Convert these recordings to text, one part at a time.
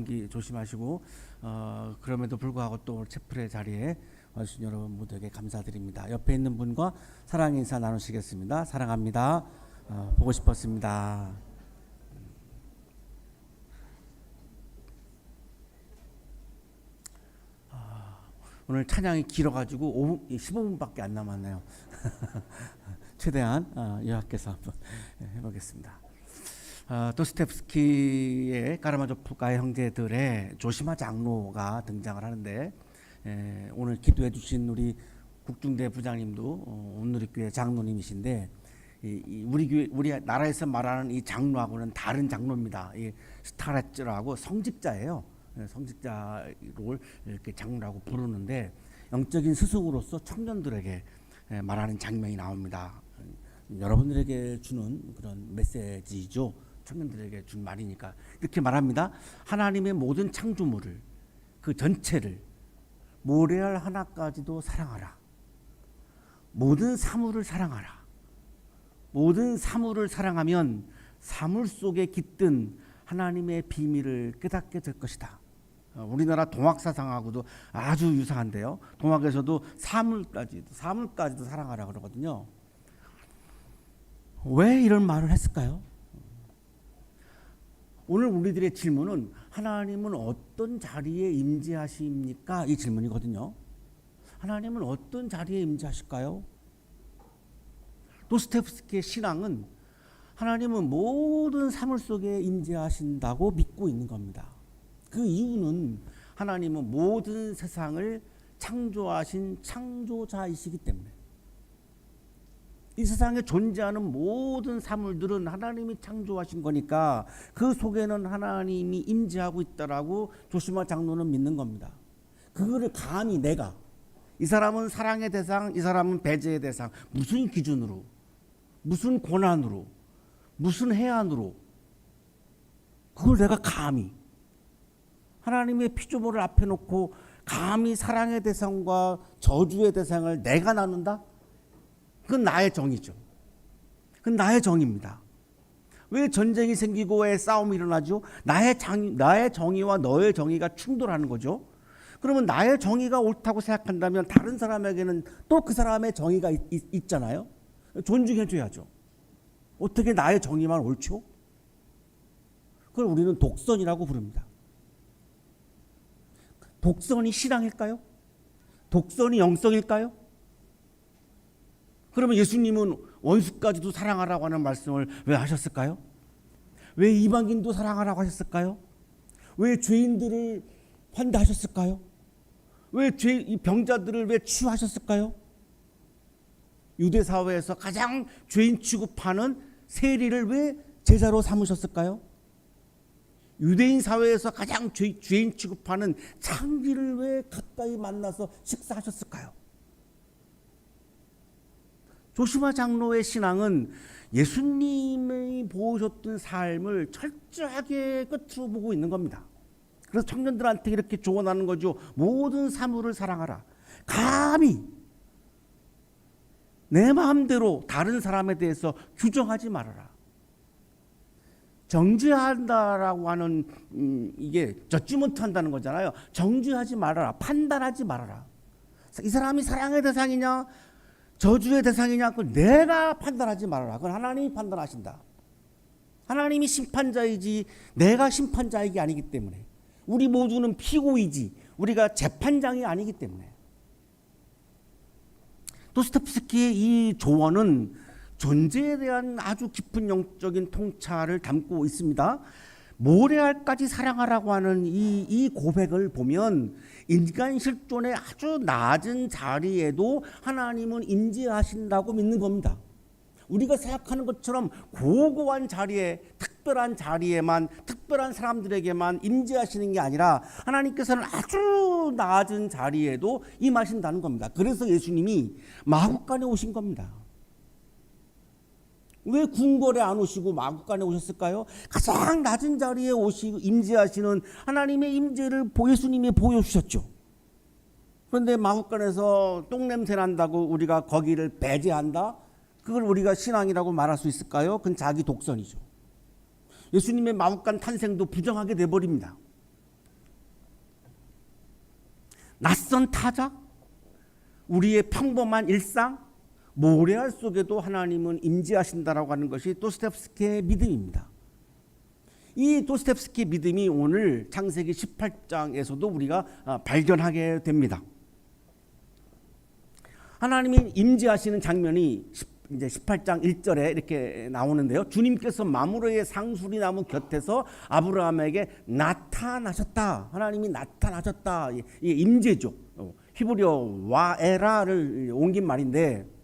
감기 조심하시고 어, 그럼에도 불구하고 또 채플의 자리에 와주신 여러분 모두에게 감사드립니다. 옆에 있는 분과 사랑의 인사 나누시겠습니다. 사랑합니다. 어, 보고 싶었습니다. 아, 오늘 찬양이 길어가지고 5분, 15분밖에 안 남았네요. 최대한 어, 요약해서 한번 해보겠습니다. 어, 도스텝스키의 까라마조프가의 형제들의 조시마 장로가 등장을 하는데 에, 오늘 기도해 주신 우리 국중대 부장님도 어, 온누리교회 장로님이신데 이, 이 우리 교회 우리 나라에서 말하는 이 장로하고는 다른 장로입니다. 이 스타레츠라고 성직자예요. 예, 성직자를 이렇게 장로라고 부르는데 영적인 스승으로서 청년들에게 예, 말하는 장면이 나옵니다. 여러분들에게 주는 그런 메시지죠. 청년들에게 준 말이니까 이렇게 말합니다. 하나님의 모든 창조물을 그 전체를 모래알 하나까지도 사랑하라. 모든 사물을 사랑하라. 모든 사물을 사랑하면 사물 속에 깃든 하나님의 비밀을 깨닫게 될 것이다. 어, 우리나라 동학 사상하고도 아주 유사한데요. 동학에서도 사물까지도 사물까지도 사랑하라 그러거든요. 왜 이런 말을 했을까요? 오늘 우리들의 질문은 하나님은 어떤 자리에 임재하십니까? 이 질문이거든요. 하나님은 어떤 자리에 임재하실까요? 도스테프스키의 신앙은 하나님은 모든 사물 속에 임재하신다고 믿고 있는 겁니다. 그 이유는 하나님은 모든 세상을 창조하신 창조자이시기 때문에 이 세상에 존재하는 모든 사물들은 하나님이 창조하신 거니까 그 속에는 하나님이 임재하고 있다라고 조시마 장로는 믿는 겁니다. 그거를 감히 내가 이 사람은 사랑의 대상, 이 사람은 배제의 대상 무슨 기준으로 무슨 고난으로 무슨 해안으로 그걸 내가 감히 하나님의 피조물을 앞에 놓고 감히 사랑의 대상과 저주의 대상을 내가 나눈다? 그건 나의 정의죠. 그건 나의 정의입니다. 왜 전쟁이 생기고 왜 싸움이 일어나죠? 나의 장, 나의 정의와 너의 정의가 충돌하는 거죠. 그러면 나의 정의가 옳다고 생각한다면 다른 사람에게는 또 그 사람의 정의가 있, 있, 있잖아요. 존중해줘야죠. 어떻게 나의 정의만 옳죠? 그걸 우리는 독선이라고 부릅니다. 독선이 신앙일까요? 독선이 영성일까요? 그러면 예수님은 원수까지도 사랑하라고 하는 말씀을 왜 하셨을까요? 왜 이방인도 사랑하라고 하셨을까요? 왜 죄인들을 환대하셨을까요? 왜 죄, 이 병자들을 왜 치유하셨을까요? 유대 사회에서 가장 죄인 취급하는 세리를 왜 제자로 삼으셨을까요? 유대인 사회에서 가장 죄, 죄인 취급하는 창기를 왜 가까이 만나서 식사하셨을까요? 조시마 장로의 신앙은 예수님이 보셨던 삶을 철저하게 끝으로 보고 있는 겁니다. 그래서 청년들한테 이렇게 조언하는 거죠. 모든 사물을 사랑하라. 감히 내 마음대로 다른 사람에 대해서 규정하지 말아라. 정죄한다라고 하는 음, 이게 저지먼트 한다는 거잖아요. 정죄하지 말아라. 판단하지 말아라. 이 사람이 사랑의 대상이냐 저주의 대상이냐 그걸 내가 판단하지 말아라. 그건 하나님이 판단하신다. 하나님이 심판자이지 내가 심판자이기 아니기 때문에 우리 모두는 피고이지 우리가 재판장이 아니기 때문에 도스토옙스키의 이 조언은 존재에 대한 아주 깊은 영적인 통찰을 담고 있습니다. 모래알까지 사랑하라고 하는 이, 이 고백을 보면 인간 실존의 아주 낮은 자리에도 하나님은 임재하신다고 믿는 겁니다. 우리가 생각하는 것처럼 고고한 자리에 특별한 자리에만 특별한 사람들에게만 임재하시는 게 아니라 하나님께서는 아주 낮은 자리에도 임하신다는 겁니다. 그래서 예수님이 마국간에 오신 겁니다. 왜 궁궐에 안 오시고 마국간에 오셨을까요? 가장 낮은 자리에 오시고 임재하시는 하나님의 임재를 예수님이 보여주셨죠. 그런데 마국간에서 똥냄새 난다고 우리가 거기를 배제한다? 그걸 우리가 신앙이라고 말할 수 있을까요? 그건 자기 독선이죠. 예수님의 마국간 탄생도 부정하게 돼버립니다. 낯선 타자, 우리의 평범한 일상, 모래알 속에도 하나님은 임재하신다라고 하는 것이 도스텝스키의 믿음입니다. 이 도스텝스키 믿음이 오늘 창세기 18장에서도 우리가 아, 발견하게 됩니다. 하나님이 임재하시는 장면이 10, 이제 18장 1절에 이렇게 나오는데요. 주님께서 마므로의 상수리 나무 곁에서 아브라함에게 나타나셨다. 하나님이 나타나셨다. 임재죠. 어, 히브리어 와에라를 옮긴 말인데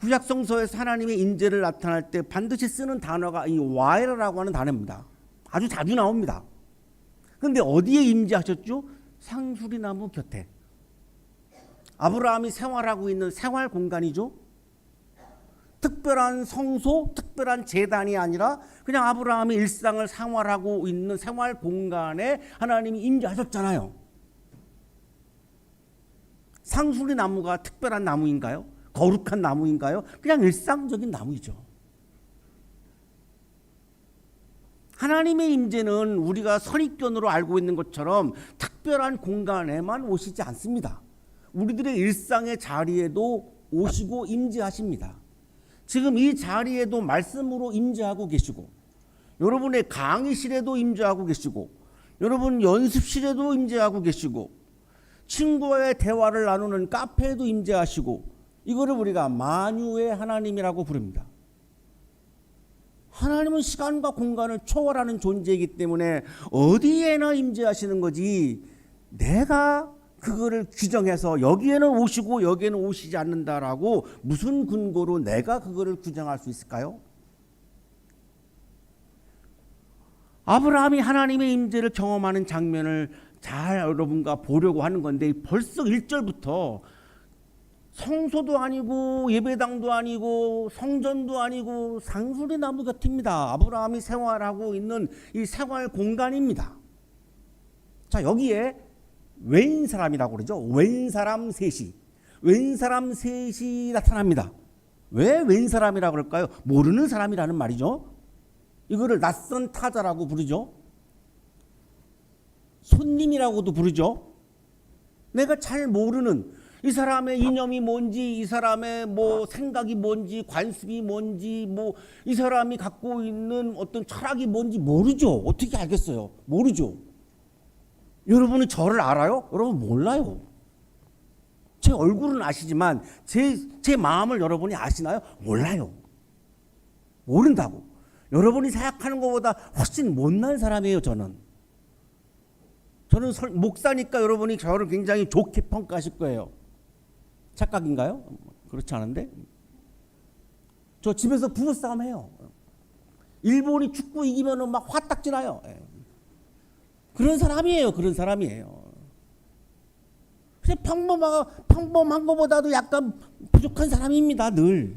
구약 성서에서 하나님의 임재를 나타날 때 반드시 쓰는 단어가 이 와에라라고 하는 단어입니다. 아주 자주 나옵니다. 그런데 어디에 임재하셨죠? 상수리 나무 곁에. 아브라함이 생활하고 있는 생활 공간이죠. 특별한 성소, 특별한 재단이 아니라 그냥 아브라함이 일상을 생활하고 있는 생활 공간에 하나님이 임재하셨잖아요. 상수리 나무가 특별한 나무인가요? 거룩한 나무인가요? 그냥 일상적인 나무이죠. 하나님의 임재는 우리가 선입견으로 알고 있는 것처럼 특별한 공간에만 오시지 않습니다. 우리들의 일상의 자리에도 오시고 임재하십니다. 지금 이 자리에도 말씀으로 임재하고 계시고 여러분의 강의실에도 임재하고 계시고 여러분 연습실에도 임재하고 계시고 친구와의 대화를 나누는 카페에도 임재하시고 이거를 우리가 만유의 하나님이라고 부릅니다. 하나님은 시간과 공간을 초월하는 존재이기 때문에 어디에나 임재하시는 거지 내가 그거를 규정해서 여기에는 오시고 여기에는 오시지 않는다라고 무슨 근거로 내가 그거를 규정할 수 있을까요? 아브라함이 하나님의 임재를 경험하는 장면을 잘 여러분과 보려고 하는 건데 벌써 1절부터 성소도 아니고 예배당도 아니고 성전도 아니고 상수리 나무 곁입니다. 아브라함이 생활하고 있는 이 생활 공간입니다. 자, 여기에 외인 사람이라고 그러죠. 외인 사람 셋이. 외인 사람 셋이 나타납니다. 왜 외인 사람이라고 그럴까요? 모르는 사람이라는 말이죠. 이거를 낯선 타자라고 부르죠. 손님이라고도 부르죠. 내가 잘 모르는 이 사람의 이념이 뭔지, 이 사람의 뭐 생각이 뭔지, 관습이 뭔지, 뭐 이 사람이 갖고 있는 어떤 철학이 뭔지 모르죠. 어떻게 알겠어요? 모르죠. 여러분은 저를 알아요? 여러분 몰라요. 제 얼굴은 아시지만 제, 제 마음을 여러분이 아시나요? 몰라요. 모른다고. 여러분이 생각하는 것보다 훨씬 못난 사람이에요, 저는. 저는 설, 목사니까 여러분이 저를 굉장히 좋게 평가하실 거예요. 착각인가요? 그렇지 않은데? 저 집에서 부부싸움 해요. 일본이 축구 이기면 막 화딱지 나요. 예. 그런 사람이에요. 그런 사람이에요. 평범한, 평범한 것보다도 약간 부족한 사람입니다. 늘.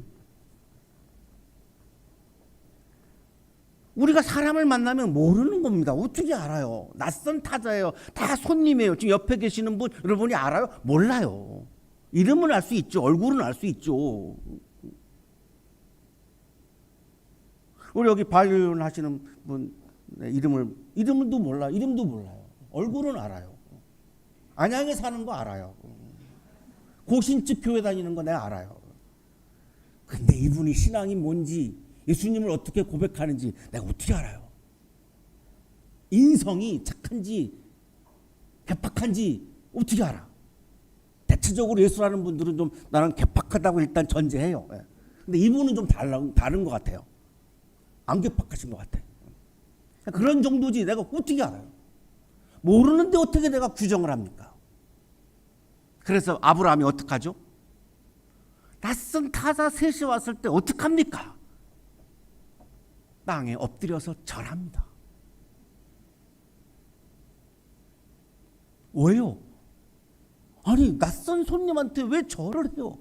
우리가 사람을 만나면 모르는 겁니다. 어떻게 알아요? 낯선 타자예요. 다 손님이에요. 지금 옆에 계시는 분 여러분이 알아요? 몰라요. 이름은 알 수 있죠. 얼굴은 알 수 있죠. 우리 여기 바이올린 하시는 분 네, 이름을 이름도 몰라. 이름도 몰라요. 얼굴은 알아요. 안양에 사는 거 알아요. 고신집 교회 다니는 거 내가 알아요. 근데 이분이 신앙이 뭔지 예수님을 어떻게 고백하는지 내가 어떻게 알아요? 인성이 착한지 개팍한지 어떻게 알아? 대체적으로 예수라는 분들은 좀 나는 개팍하다고 일단 전제해요. 예. 근데 이분은 좀 달라, 다른 것 같아요. 안 개팍하신 것 같아. 그런 정도지 내가 어떻게 알아요? 모르는데 어떻게 내가 규정을 합니까? 그래서 아브라함이 어떡하죠? 낯선 타자 셋이 왔을 때 어떡합니까? 땅에 엎드려서 절합니다. 왜요? 아니 낯선 손님한테 왜 절을 해요?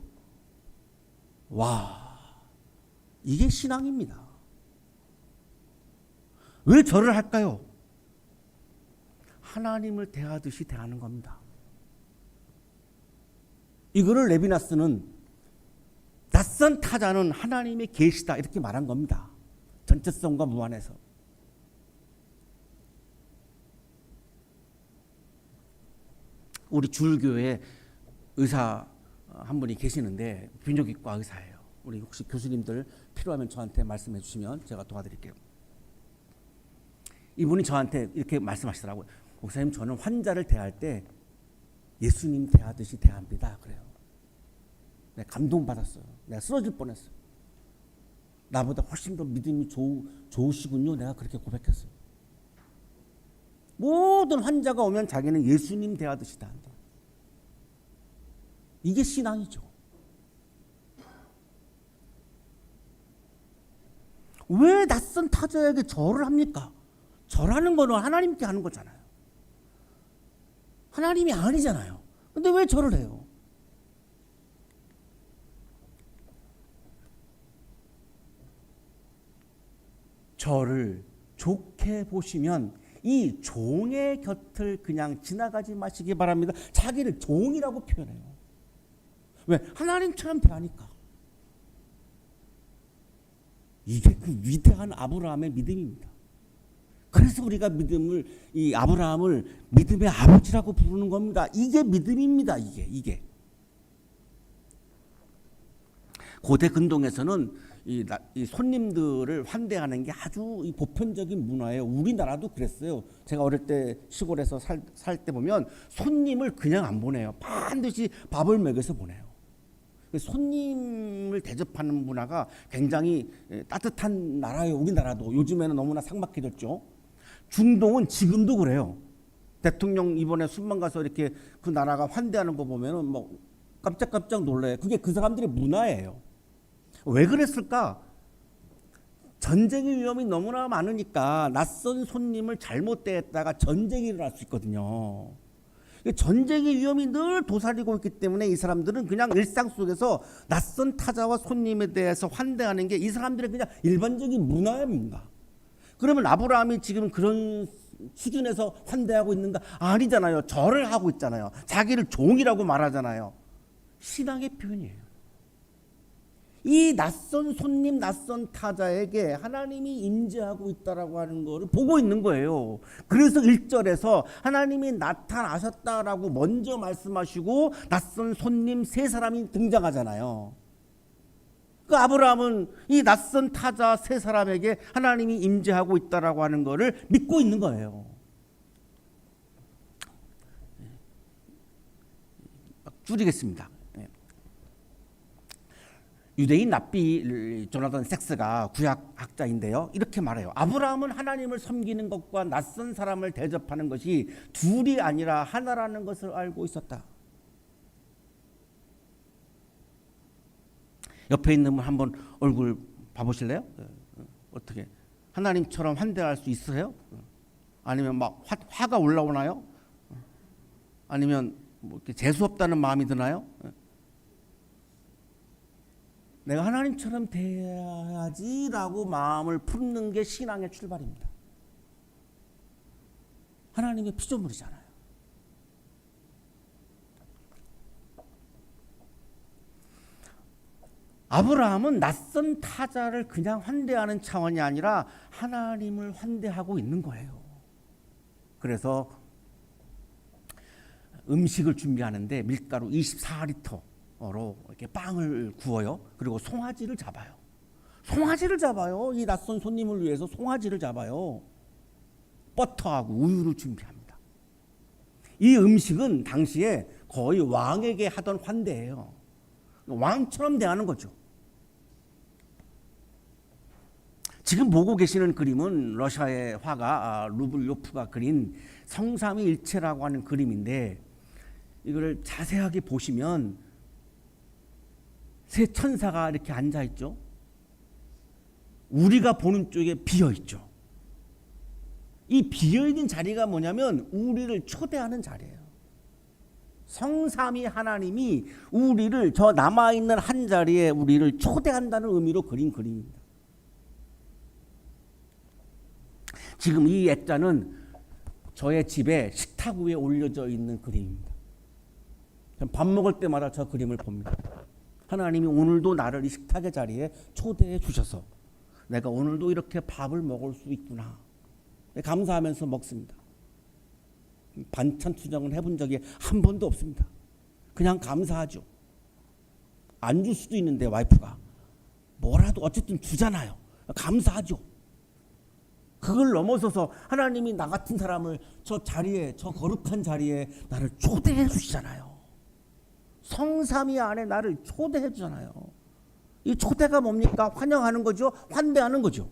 와 이게 신앙입니다. 왜 절을 할까요? 하나님을 대하듯이 대하는 겁니다. 이거를 레비나스는 낯선 타자는 하나님의 계시다 이렇게 말한 겁니다. 전체성과 무관해서. 우리 줄교에 의사 한 분이 계시는데 비뇨기과 의사예요. 우리 혹시 교수님들 필요하면 저한테 말씀해 주시면 제가 도와드릴게요. 이분이 저한테 이렇게 말씀하시더라고요. 목사님 저는 환자를 대할 때 예수님 대하듯이 대합니다. 그래요. 내가 감동받았어요. 내가 쓰러질 뻔했어요. 나보다 훨씬 더 믿음이 좋, 좋으시군요. 내가 그렇게 고백했어요. 모든 환자가 오면 자기는 예수님 대하듯이 대한다. 이게 신앙이죠. 왜 낯선 타자에게 절을 합니까? 절하는 거는 하나님께 하는 거잖아요. 하나님이 아니잖아요. 근데 왜 절을 해요? 저를 좋게 보시면 이 종의 곁을 그냥 지나가지 마시기 바랍니다. 자기를 종이라고 표현해요. 왜? 하나님처럼 대하니까. 이게 그 위대한 아브라함의 믿음입니다. 그래서 우리가 믿음을 이 아브라함을 믿음의 아버지라고 부르는 겁니다. 이게 믿음입니다. 이게 이게 고대 근동에서는 이, 나- 이 손님들을 환대하는 게 아주 이 보편적인 문화예요. 우리나라도 그랬어요. 제가 어릴 때 시골에서 살 때 보면 손님을 그냥 안 보내요. 반드시 밥을 먹여서 보내요. 그 손님을 대접하는 문화가 굉장히 에, 따뜻한 나라예요. 우리나라도 요즘에는 너무나 삭막해졌죠. 중동은 지금도 그래요. 대통령 이번에 순방 가서 이렇게 그 나라가 환대하는 거 보면은 뭐 깜짝깜짝 놀래요. 그게 그 사람들의 문화예요. 왜 그랬을까? 전쟁의 위험이 너무나 많으니까 낯선 손님을 잘못 대했다가 전쟁이 일어날 수 있거든요. 전쟁의 위험이 늘 도사리고 있기 때문에 이 사람들은 그냥 일상 속에서 낯선 타자와 손님에 대해서 환대하는 게 이 사람들의 그냥 일반적인 문화입니다. 그러면 아브라함이 지금 그런 수준에서 환대하고 있는가? 아니잖아요. 절을 하고 있잖아요. 자기를 종이라고 말하잖아요. 신앙의 표현이에요. 이 낯선 손님, 낯선 타자에게 하나님이 임재하고 있다라고 하는 것을 보고 있는 거예요. 그래서 1절에서 하나님이 나타나셨다라고 먼저 말씀하시고 낯선 손님 세 사람이 등장하잖아요. 그 아브라함은 이 낯선 타자 세 사람에게 하나님이 임재하고 있다라고 하는 것을 믿고 있는 거예요. 줄이겠습니다. 예. 유대인 납비 조나단 섹스가 구약 학자인데요. 이렇게 말해요. 아브라함은 하나님을 섬기는 것과 낯선 사람을 대접하는 것이 둘이 아니라 하나라는 것을 알고 있었다. 옆에 있는 분 한번 얼굴 봐보실래요? 어떻게 하나님처럼 환대할 수 있으세요? 아니면 막 화, 화가 올라오나요? 아니면 뭐 재수 없다는 마음이 드나요? 내가 하나님처럼 대해야지라고 마음을 품는 게 신앙의 출발입니다. 하나님의 피조물이잖아요. 아브라함은 낯선 타자를 그냥 환대하는 차원이 아니라 하나님을 환대하고 있는 거예요. 그래서 음식을 준비하는데 밀가루 24리터 로 이렇게 빵을 구워요. 그리고 송아지를 잡아요. 송아지를 잡아요. 이 낯선 손님을 위해서 송아지를 잡아요. 버터하고 우유를 준비합니다. 이 음식은 당시에 거의 왕에게 하던 환대예요. 왕처럼 대하는 거죠. 지금 보고 계시는 그림은 러시아의 화가 아, 루블요프가 그린 성삼위 일체라고 하는 그림인데 이거를 자세하게 보시면 세 천사가 이렇게 앉아 있죠. 우리가 보는 쪽에 비어 있죠. 이 비어 있는 자리가 뭐냐면 우리를 초대하는 자리예요. 성삼위 하나님이 우리를 저 남아 있는 한 자리에 우리를 초대한다는 의미로 그린 그림입니다. 지금 이 액자는 저의 집에 식탁 위에 올려져 있는 그림입니다. 밥 먹을 때마다 저 그림을 봅니다. 하나님이 오늘도 나를 이 식탁의 자리에 초대해 주셔서 내가 오늘도 이렇게 밥을 먹을 수 있구나. 감사하면서 먹습니다. 반찬 투정을 해본 적이 한 번도 없습니다. 그냥 감사하죠. 안 줄 수도 있는데 와이프가 뭐라도 어쨌든 주잖아요. 감사하죠. 그걸 넘어서서 하나님이 나 같은 사람을 저 자리에 저 거룩한 자리에 나를 초대해 주시잖아요. 성삼위 안에 나를 초대해 주잖아요. 이 초대가 뭡니까? 환영하는 거죠. 환대하는 거죠.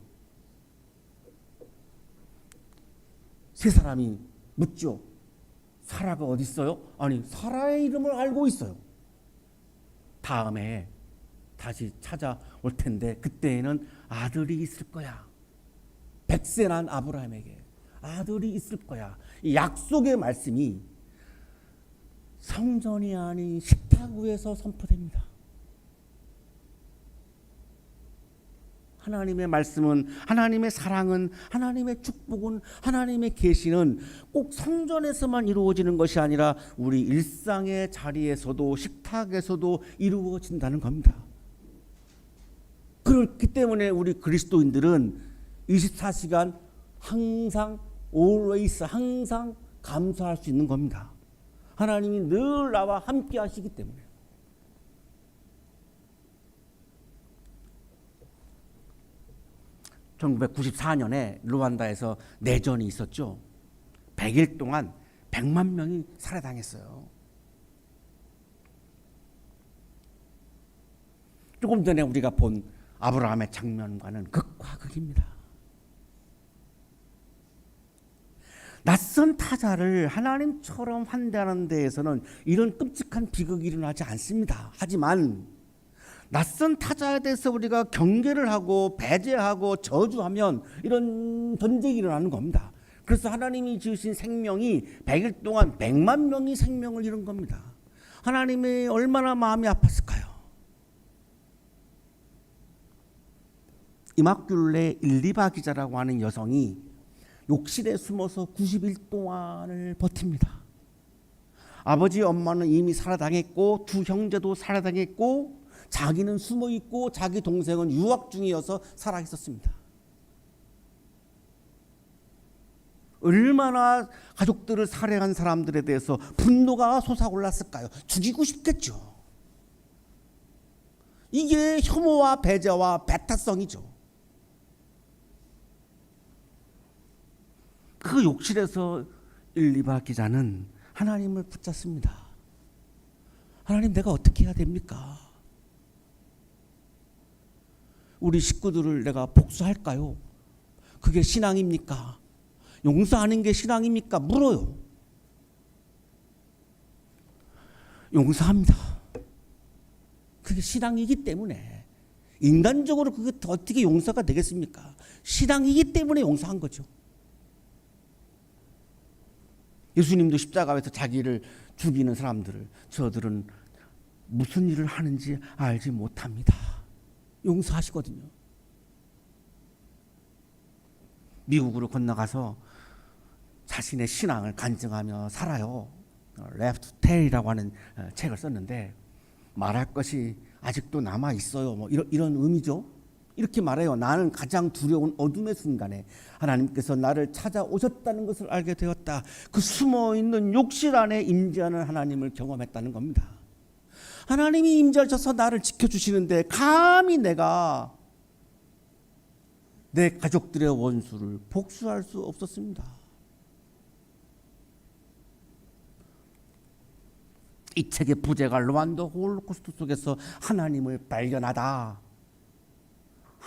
세 사람이 묻죠. 사라가 어디 있어요? 아니 사라의 이름을 알고 있어요. 다음에 다시 찾아올 텐데 그때에는 아들이 있을 거야. 백세 난 아브라함에게 아들이 있을 거야. 이 약속의 말씀이 성전이 아닌 식탁 위에서 선포됩니다. 하나님의 말씀은 하나님의 사랑은 하나님의 축복은 하나님의 계시는 꼭 성전에서만 이루어지는 것이 아니라 우리 일상의 자리에서도 식탁에서도 이루어진다는 겁니다. 그렇기 때문에 우리 그리스도인들은 24시간 항상 always 항상 감사할 수 있는 겁니다. 하나님이 늘 나와 함께 하시기 때문에. (1994년에) 루안다에서 내전이 있었죠 (100일) 동안 (100만) 명이 살해당했어요 조금 전에 우리가 본 아브라함의 장면과는 극과 극입니다. 낯선 타자를 하나님처럼 환대하는 데에서는 이런 끔찍한 비극이 일어나지 않습니다. 하지만 낯선 타자에 대해서 우리가 경계를 하고 배제하고 저주하면 이런 전쟁이 일어나는 겁니다. 그래서 하나님이 지으신 생명이 100일 동안 100만 명이 생명을 잃은 겁니다. 하나님이 얼마나 마음이 아팠을까요? 이마귤레 일리바 기자라고 하는 여성이 욕실에 숨어서 90일 동안을 버팁니다. 아버지 엄마는 이미 살아당했고 두 형제도 살아당했고 자기는 숨어 있고 자기 동생은 유학 중이어서 살아 있었습니다. 얼마나 가족들을 살해한 사람들에 대해서 분노가 솟아올랐을까요? 죽이고 싶겠죠. 이게 혐오와 배제와 배타성이죠. 그 욕실에서 일리바 기자는 하나님을 붙잡습니다. 하나님 내가 어떻게 해야 됩니까? 우리 식구들을 내가 복수할까요? 그게 신앙입니까? 용서하는 게 신앙입니까? 물어요. 용서합니다. 그게 신앙이기 때문에 인간적으로 그게 어떻게 용서가 되겠습니까? 신앙이기 때문에 용서한 거죠. 예수님도 십자가에서 자기를 죽이는 사람들을 저들은 무슨 일을 하는지 알지 못합니다. 용서하시거든요. 미국으로 건너가서 자신의 신앙을 간증하며 살아요. Left Tail이라고 하는 어, 책을 썼는데 말할 것이 아직도 남아 있어요. 뭐 이런 이런 의미죠. 이렇게 말해요. 나는 가장 두려운 어둠의 순간에 하나님께서 나를 찾아오셨다는 것을 알게 되었다. 그 숨어 있는 욕실 안에 임재하는 하나님을 경험했다는 겁니다. 하나님이 임재하셔서 나를 지켜주시는데 감히 내가 내 가족들의 원수를 복수할 수 없었습니다. 이 책의 부제가 루안다 홀로코스트 속에서 하나님을 발견하다.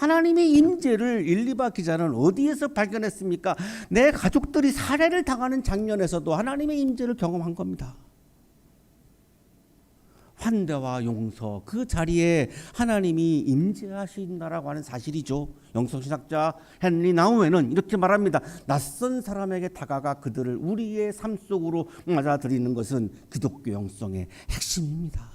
하나님의 임재를 일리바 기자는 어디에서 발견했습니까? 내 가족들이 살해를 당하는 장면에서도 하나님의 임재를 경험한 겁니다. 환대와 용서 그 자리에 하나님이 임재하신다라고 하는 사실이죠. 영성신학자 헨리 나우에는 이렇게 말합니다. 낯선 사람에게 다가가 그들을 우리의 삶 속으로 맞아들이는 것은 기독교 영성의 핵심입니다.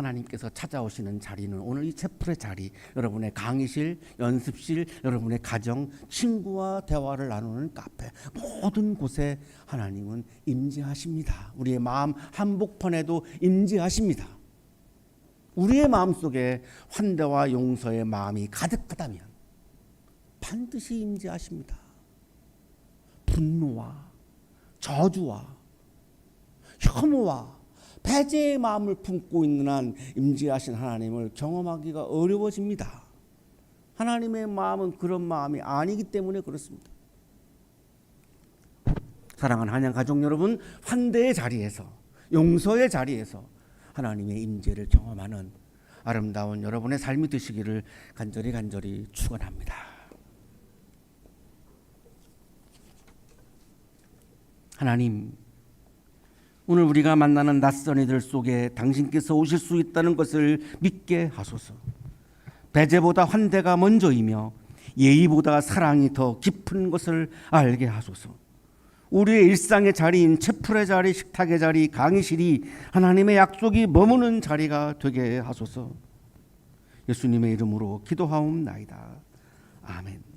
하나님께서 찾아오시는 자리는 오늘 이 채플의 자리, 여러분의 강의실, 연습실, 여러분의 가정, 친구와 대화를 나누는 카페, 모든 곳에 하나님은 임재하십니다. 우리의 마음 한복판에도 임재하십니다. 우리의 마음 속에 환대와 용서의 마음이 가득하다면 반드시 임재하십니다. 분노와 저주와 혐오와 배제의 마음을 품고 있는 한 임재하신 하나님을 경험하기가 어려워집니다. 하나님의 마음은 그런 마음이 아니기 때문에 그렇습니다. 사랑하는 한양 가족 여러분, 환대의 자리에서 용서의 자리에서 하나님의 임재를 경험하는 아름다운 여러분의 삶이 되시기를 간절히 간절히 축원합니다. 하나님, 오늘 우리가 만나는 낯선 이들 속에 당신께서 오실 수 있다는 것을 믿게 하소서. 배제보다 환대가 먼저이며 예의보다 사랑이 더 깊은 것을 알게 하소서. 우리의 일상의 자리인 채플의 자리, 식탁의 자리, 강의실이 하나님의 약속이 머무는 자리가 되게 하소서. 예수님의 이름으로 기도하옵나이다. 아멘.